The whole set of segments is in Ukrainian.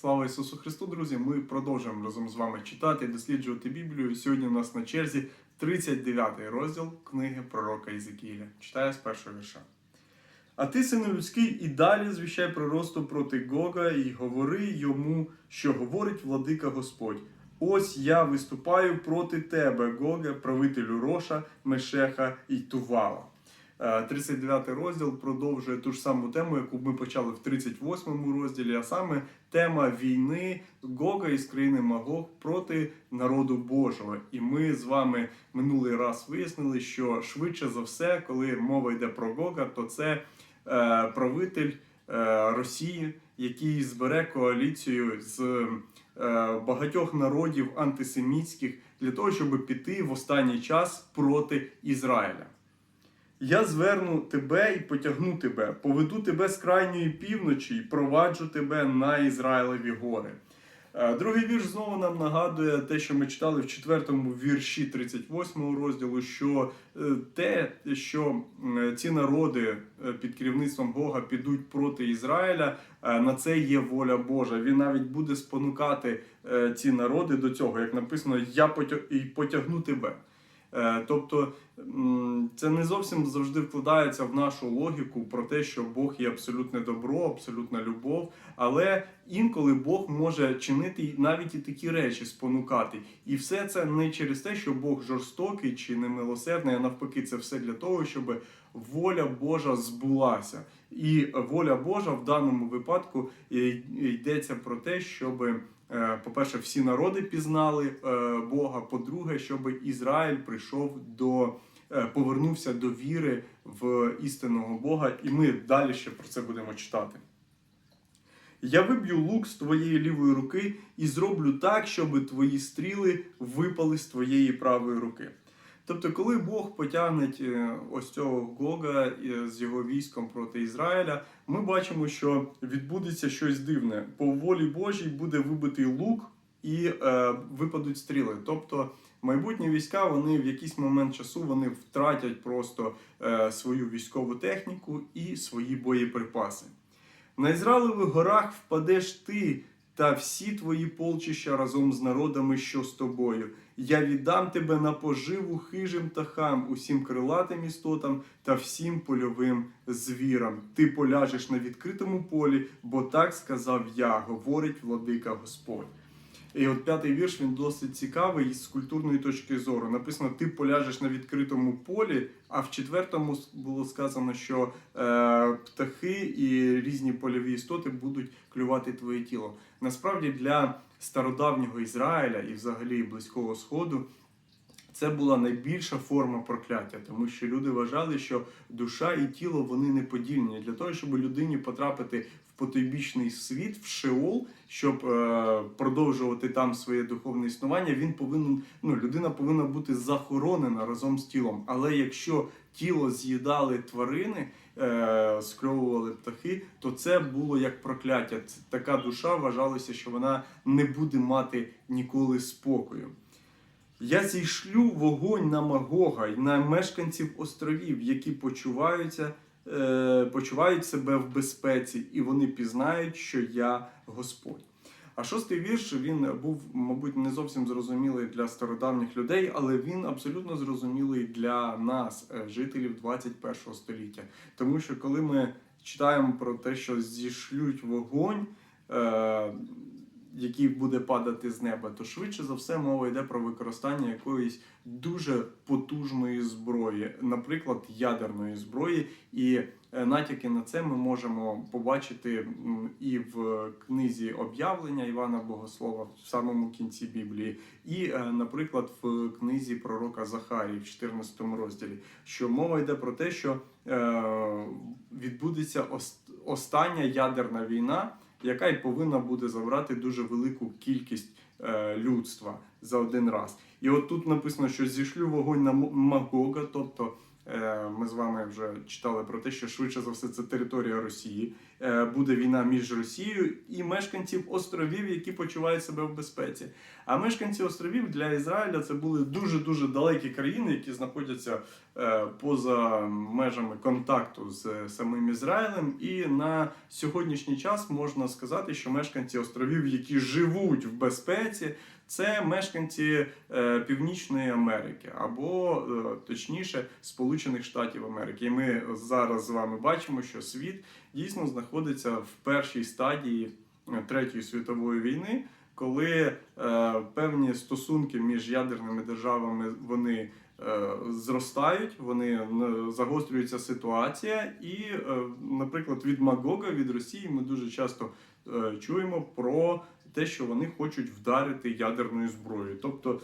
Слава Ісусу Христу, друзі! Ми продовжуємо разом з вами читати і досліджувати Біблію. Сьогодні у нас на черзі 39 розділ книги пророка Ізекіля. Читаю з першого вірша. А ти, сину людський, і далі звіщай пророцтво проти Гога, і говори йому, що говорить владика Господь. Ось я виступаю проти тебе, Гога, правителю Роша, Мешеха і Тувала. Е, 39 розділ продовжує ту ж саму тему, яку ми почали в 38 розділі, а саме тема війни Гога із країни Магог проти народу Божого. І ми з вами минулий раз вияснили, що швидше за все, коли мова йде про Гога, то це е, правитель е, Росії, який збере коаліцію з е, багатьох народів антисемітських для того, щоб піти в останній час проти Ізраїля. Я зверну тебе і потягну тебе, поведу тебе з крайньої півночі і проваджу тебе на Ізраїлеві гори. Е, Другий вірш знову нам нагадує те, що ми читали в четвертому вірші 38 розділу, що е, те, що ці народи е, під керівництвом Бога підуть проти Ізраїля, на це є воля Божа. Він навіть буде спонукати ці народи до цього, як написано, я потягну тебе. Е, Тобто це не зовсім завжди вкладається в нашу логіку про те, що Бог є абсолютне добро, абсолютна любов, але інколи Бог може чинити навіть і такі речі спонукати. І все це не через те, що Бог жорстокий чи немилосердний, а навпаки, це все для того, щоб воля Божа збулася. І воля Божа в даному випадку е, йдеться про те, щоб Е, По-перше, всі народи пізнали е, Бога. По-друге, щоб Ізраїль прийшов до е, повернувся до віри в істинного Бога, і ми далі ще про це будемо читати. Я виб'ю лук з твоєї лівої руки і зроблю так, щоб твої стріли випали з твоєї правої руки. Тобто, коли Бог потягне е, ось цього Гога е, з його військом проти Ізраїля, ми бачимо, що відбудеться щось дивне. По волі Божій буде вибитий лук і е, випадуть стріли. Тобто майбутні війська вони в якийсь момент часу вони втратять просто е, свою військову техніку і свої боєприпаси. На Ізраїлевих горах впадеш ти та всі твої полчища разом з народами, що з тобою. Я віддам тебе на поживу хижим птахам, усім крилатим істотам та всім польовим звірам. Ти поляжеш на відкритому полі, бо так сказав я, говорить владика Господь. І от п'ятий вірш він досить цікавий з культурної точки зору. Написано: ти поляжеш на відкритому полі, а в четвертому було сказано, що е, птахи і різні польові істоти будуть клювати твоє тіло. Насправді для стародавнього Ізраїля і взагалі Близького Сходу. Це була найбільша форма прокляття, тому що люди вважали, що душа і тіло вони неподільні. Для того, щоб людині потрапити в потойбічний світ, в Шеол, щоб е, продовжувати там своє духовне існування, він повинен, ну, людина повинна бути захоронена разом з тілом. Але якщо тіло з'їдали тварини, е, скльовували птахи, то це було як прокляття. Така душа вважалася, що вона не буде мати ніколи спокою. Я зійшлю вогонь на Магога і на мешканців островів, які почуваються, е, почувають себе в безпеці, і вони пізнають, що я Господь. А шостий вірш він був, мабуть, не зовсім зрозумілий для стародавніх людей, але він абсолютно зрозумілий для нас, е, жителів 21 століття. Тому що коли ми читаємо про те, що зішлють вогонь, е, який буде падати з неба, то швидше за все мова йде про використання якоїсь дуже потужної зброї, наприклад, ядерної зброї. І натяки на це ми можемо побачити і в книзі об'явлення Івана Богослова в самому кінці Біблії, і, е, наприклад, в книзі пророка Захарії в 14 розділі, що мова йде про те, що е, відбудеться остання ядерна війна яка й повинна буде забрати дуже велику кількість е, людства за один раз. І от тут написано, що зішлю вогонь на Магога, тобто е, ми з вами вже читали про те, що швидше за все це територія Росії. е, буде війна між Росією і мешканців островів, які почувають себе в безпеці. А мешканці островів для Ізраїля це були дуже дуже далекі країни, які знаходяться е, поза межами контакту з е, самим Ізраїлем. І на сьогоднішній час можна сказати, що мешканці островів, які живуть в безпеці, це мешканці е, Північної Америки або е, точніше Сполучених Штатів Америки. І ми зараз з вами бачимо, що світ дійсно знаходиться в першій стадії е, Третьої світової війни, коли певні стосунки між ядерними державами вони зростають, вони загострюється ситуація, і, наприклад, від Магога, від Росії, ми дуже часто чуємо про те, що вони хочуть вдарити ядерною зброєю. Тобто,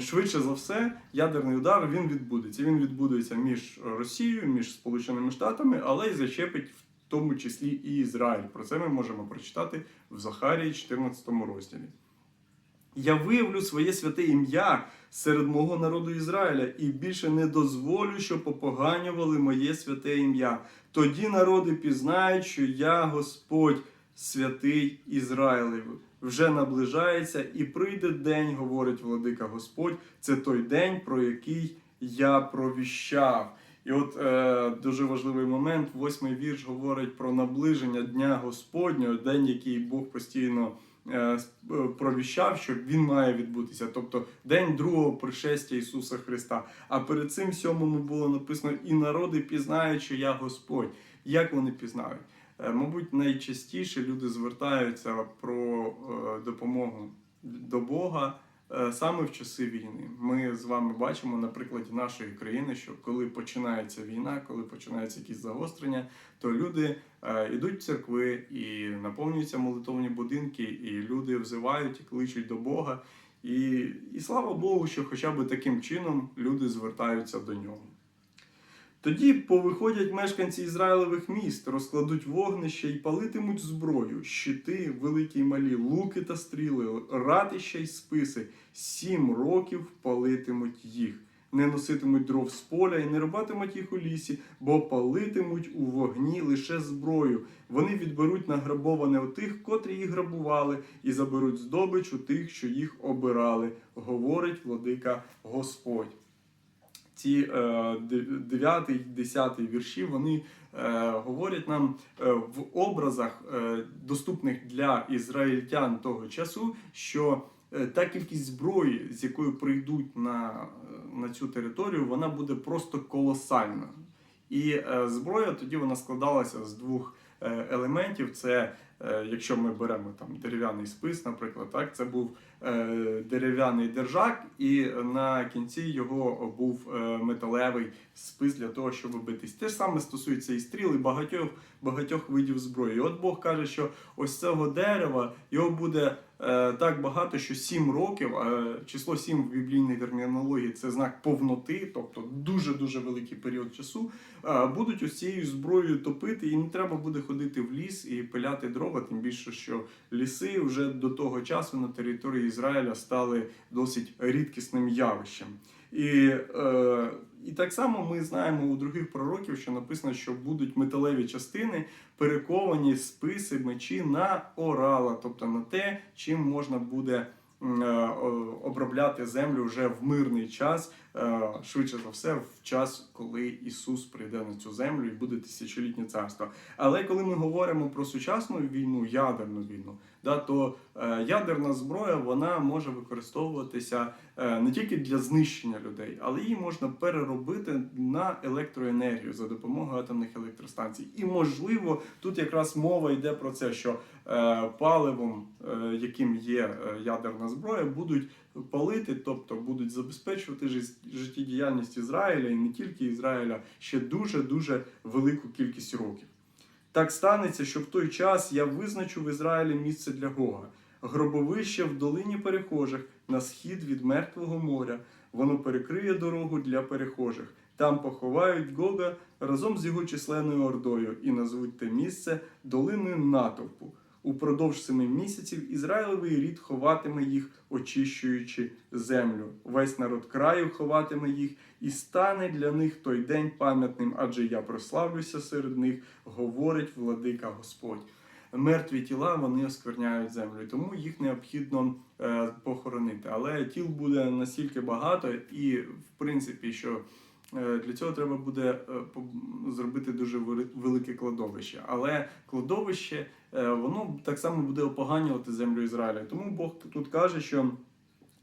швидше за все, ядерний удар він відбудеться. Він відбудеться між Росією, між Сполученими Штатами, але й зачепить в тому числі і Ізраїль. Про це ми можемо прочитати в Захарії 14 розділі. Я виявлю своє святе ім'я серед мого народу Ізраїля і більше не дозволю, щоб опоганювали моє святе ім'я. Тоді народи пізнають, що я Господь, святий Ізраїлев. Вже наближається і прийде день, говорить владика Господь. Це той день, про який я провіщав. І от е, дуже важливий момент, восьмий вірш говорить про наближення Дня Господнього, день, який Бог постійно е, е, провіщав, що він має відбутися, тобто день другого пришестя Ісуса Христа. А перед цим сьомому було написано: і народи пізнають, що я Господь. Як вони пізнають? Е, Мабуть, найчастіше люди звертаються про е, допомогу до Бога е, саме в часи війни. Ми з вами бачимо на прикладі нашої країни, що коли починається війна, коли починаються якісь загострення, то люди йдуть в церкви і наповнюються молитовні будинки, і люди взивають і кличуть до Бога. І, і слава Богу, що хоча б таким чином люди звертаються до нього. Тоді повиходять мешканці Ізраїлевих міст, розкладуть вогнище і палитимуть зброю, щити, великі й малі, луки та стріли, ратища й списи. Сім років палитимуть їх. Не носитимуть дров з поля і не рубатимуть їх у лісі, бо палитимуть у вогні лише зброю. Вони відберуть награбоване у тих, котрі їх грабували, і заберуть здобич у тих, що їх обирали, говорить владика Господь ці 9, 10 вірші вони е, говорять нам е, в образах, е, доступних для ізраїльтян того часу, що е, та кількість зброї, з якою прийдуть на, на цю територію, вона буде просто колосальна. І е, зброя тоді вона складалася з двох е, елементів. Це е, якщо ми беремо там дерев'яний спис, наприклад, так це був е, дерев'яний держак, і на кінці його був е, металевий спис для того, щоб битись. Те ж саме стосується і стріл, і багатьох багатьох видів зброї. І от Бог каже, що ось цього дерева його буде е, так багато, що сім років, е, число сім в біблійній термінології це знак повноти, тобто дуже дуже великий період часу. е, Будуть ось цією зброєю топити, і не треба буде ходити в ліс і пиляти дрова, тим більше, що ліси вже до того часу на території Ізраїля стали досить рідкісним явищем. І, е, і так само ми знаємо у других пророків, що написано, що будуть металеві частини, перековані списи, мечі на орала, тобто на те, чим можна буде обробляти землю вже в мирний час, е, швидше за все, в час, коли Ісус прийде на цю землю і буде тисячолітнє царство. Але коли ми говоримо про сучасну війну, ядерну війну, да, то е, ядерна зброя вона може використовуватися е, не тільки для знищення людей, але її можна переробити на електроенергію за допомогою атомних електростанцій. І можливо, тут якраз мова йде про це, що е, паливом, е, яким є е, ядерна зброя, будуть палити, тобто будуть забезпечувати життєдіяльність Ізраїля і не тільки Ізраїля ще дуже дуже велику кількість років. Так станеться, що в той час я визначу в Ізраїлі місце для Гога, гробовище в долині перехожих на схід від мертвого моря. Воно перекриє дорогу для перехожих. Там поховають Гога разом з його численною ордою і назвуть те місце долиною натовпу. Упродовж семи місяців Ізраїлевий рід ховатиме їх, очищуючи землю. Весь народ краю ховатиме їх, і стане для них той день пам'ятним, адже я прославлюся серед них, говорить владика Господь. Мертві тіла вони оскверняють землю, тому їх необхідно е, похоронити. Але тіл буде настільки багато, і в принципі, що е, для цього треба буде е, зробити дуже велике кладовище. Але кладовище воно так само буде опоганювати землю Ізраїля. Тому Бог тут каже, що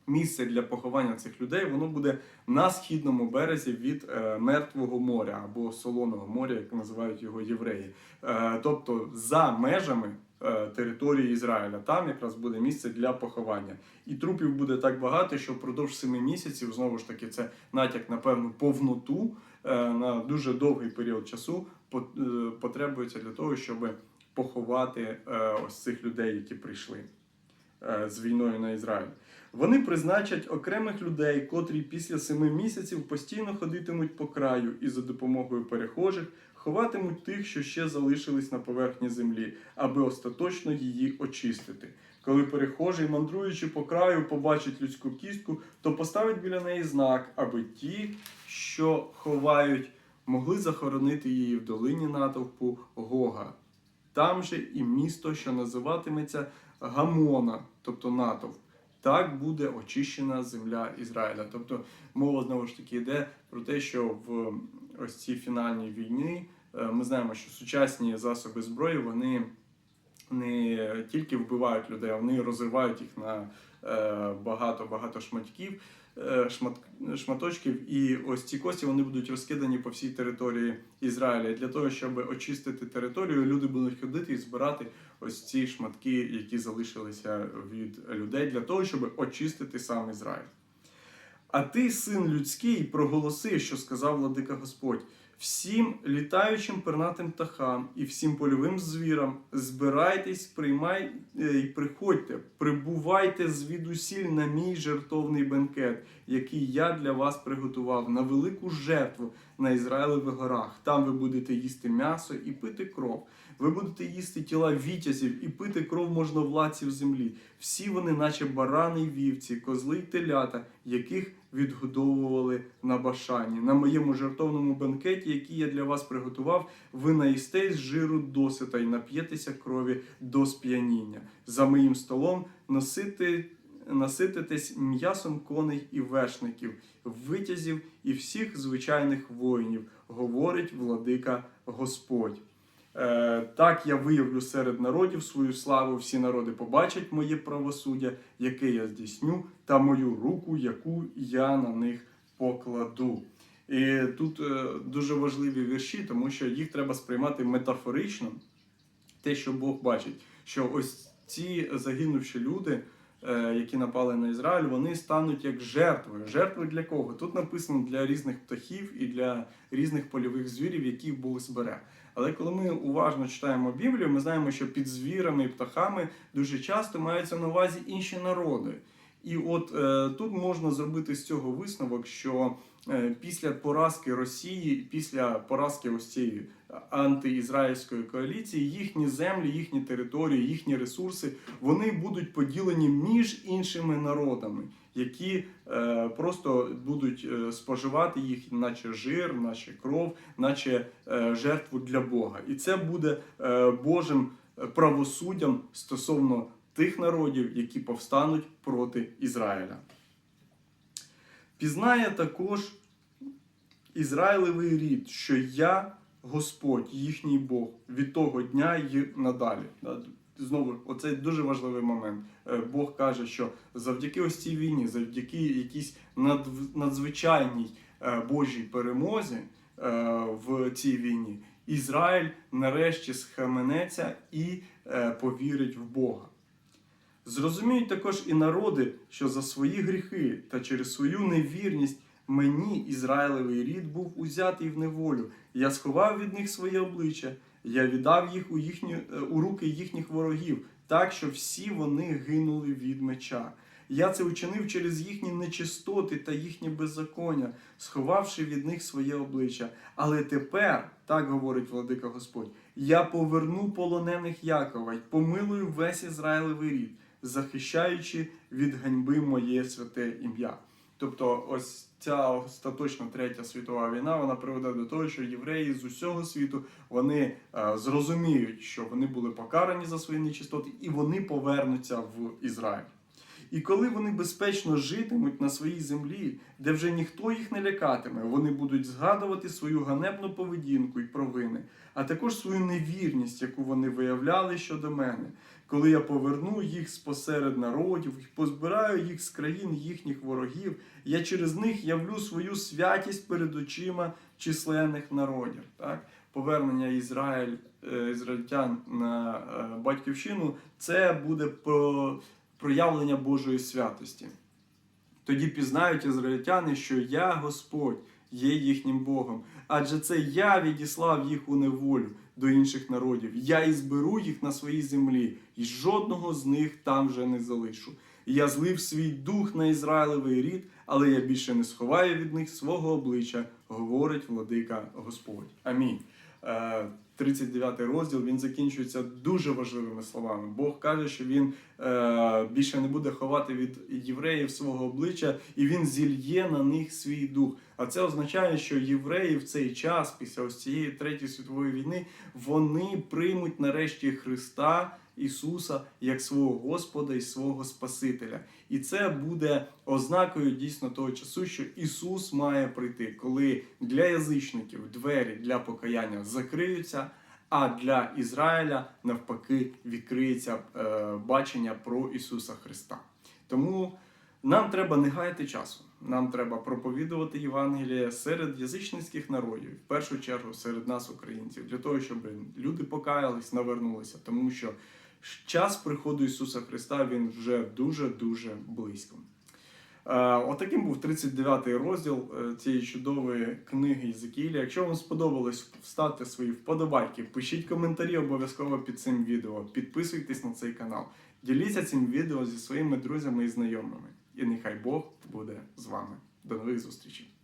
місце для поховання цих людей воно буде на східному березі від е, мертвого моря або солоного моря, як називають його євреї. Е, тобто за межами е, території Ізраїля. Там якраз буде місце для поховання. І трупів буде так багато, що впродовж семи місяців, знову ж таки, це натяк на певну повноту е, на дуже довгий період часу по- е, потребується для того, щоб поховати е, ось цих людей, які прийшли е, з війною на Ізраїль. Вони призначать окремих людей, котрі після семи місяців постійно ходитимуть по краю і за допомогою перехожих ховатимуть тих, що ще залишились на поверхні землі, аби остаточно її очистити. Коли перехожий, мандруючи по краю, побачить людську кістку, то поставить біля неї знак, аби ті, що ховають, могли захоронити її в долині натовпу Гога. Там же і місто, що називатиметься Гамона, тобто натовп. Так буде очищена земля Ізраїля. Тобто мова знову ж таки йде про те, що в ось цій фінальній війні е, ми знаємо, що сучасні засоби зброї вони не тільки вбивають людей, вони розривають їх на багато-багато е, шмат, шматочків. І ось ці кості вони будуть розкидані по всій території Ізраїля. Для того, щоб очистити територію, люди будуть ходити і збирати ось ці шматки, які залишилися від людей, для того, щоб очистити сам Ізраїль. А ти, син людський, проголоси, що сказав владика Господь, всім літаючим пернатим птахам і всім польовим звірам, збирайтесь, приймай е, і приходьте, прибувайте звідусіль на мій жертовний бенкет, який я для вас приготував на велику жертву на Ізраїлевих горах. Там ви будете їсти м'ясо і пити кров. Ви будете їсти тіла вітязів і пити кров можновладців землі. Всі вони, наче барани й вівці, козли й телята, яких відгодовували на башані. На моєму жертовному бенкеті, який я для вас приготував, ви наїстесь жиру досита й нап'єтеся крові до сп'яніння. За моїм столом носити. Насититесь м'ясом коней і вершників, витязів і всіх звичайних воїнів, говорить владика Господь. Е, так я виявлю серед народів свою славу, всі народи побачать моє правосуддя, яке я здійсню, та мою руку, яку я на них покладу. І тут е, дуже важливі вірші, тому що їх треба сприймати метафорично, те, що Бог бачить, що ось ці загинувші люди, е, які напали на Ізраїль, вони стануть як жертвою. Жертви для кого? Тут написано для різних птахів і для різних польових звірів, які Бог збере. Але коли ми уважно читаємо Біблію, ми знаємо, що під звірами і птахами дуже часто маються на увазі інші народи. І от е, тут можна зробити з цього висновок, що е, після поразки Росії, після поразки ось цієї антиізраїльської коаліції, їхні землі, їхні території, їхні ресурси вони будуть поділені між іншими народами, які е, просто будуть е, споживати їх, наче жир, наче кров, наче е, жертву для Бога. І це буде е, Божим правосуддям стосовно тих народів, які повстануть проти Ізраїля. Пізнає також Ізраїлевий рід, що я Господь, їхній Бог, від того дня й надалі. Знову, оце дуже важливий момент. Е, Бог каже, що завдяки ось цій війні, завдяки якійсь надзвичайній е, Божій перемозі е, в цій війні, Ізраїль нарешті схаменеться і повірить в Бога. Зрозуміють також і народи, що за свої гріхи та через свою невірність мені Ізраїлевий рід був узятий в неволю. Я сховав від них своє обличчя, я віддав їх у, їхні, е, у руки їхніх ворогів, так що всі вони гинули від меча. Я це учинив через їхні нечистоти та їхні беззаконня, сховавши від них своє обличчя. Але тепер, так говорить владика Господь, я поверну полонених Якова й помилую весь Ізраїлевий рід, захищаючи від ганьби моє святе ім'я. Тобто, ось ця остаточна третя світова війна вона приведе до того, що євреї з усього світу вони е, зрозуміють, що вони були покарані за свої нечистоти, і вони повернуться в Ізраїль. І коли вони безпечно житимуть на своїй землі, де вже ніхто їх не лякатиме, вони будуть згадувати свою ганебну поведінку і провини, а також свою невірність, яку вони виявляли щодо мене, коли я поверну їх спосеред народів і позбираю їх з країн їхніх ворогів, я через них явлю свою святість перед очима численних народів. Так? Повернення Ізраїль, е, ізраїльтян на е, батьківщину це буде про проявлення Божої святості. Тоді пізнають ізраїльтяни, що я Господь є їхнім Богом, адже це я відіслав їх у неволю до інших народів. Я і зберу їх на своїй землі, і жодного з них там вже не залишу. Я злив свій дух на Ізраїлевий рід, але я більше не сховаю від них свого обличчя, говорить владика Господь. Амінь. Е, 39 розділ він закінчується дуже важливими словами. Бог каже, що він е, більше не буде ховати від євреїв свого обличчя, і він зільє на них свій дух. А це означає, що євреї в цей час, після ось цієї третьої світової війни, вони приймуть нарешті Христа. Ісуса як свого Господа і свого Спасителя. І це буде ознакою дійсно того часу, що Ісус має прийти, коли для язичників двері для покаяння закриються, а для Ізраїля навпаки відкриється е, бачення про Ісуса Христа. Тому нам треба не гаяти часу. Нам треба проповідувати Євангеліє серед язичницьких народів, в першу чергу серед нас, українців, для того, щоб люди покаялись, навернулися, тому що час приходу Ісуса Христа він вже дуже дуже близько. Е, Отаким був 39-й розділ е, цієї чудової книги Єзекіїля. Якщо вам сподобалось, ставте свої вподобайки, пишіть коментарі обов'язково під цим відео, підписуйтесь на цей канал, діліться цим відео зі своїми друзями і знайомими. І нехай Бог буде з вами. До нових зустрічей!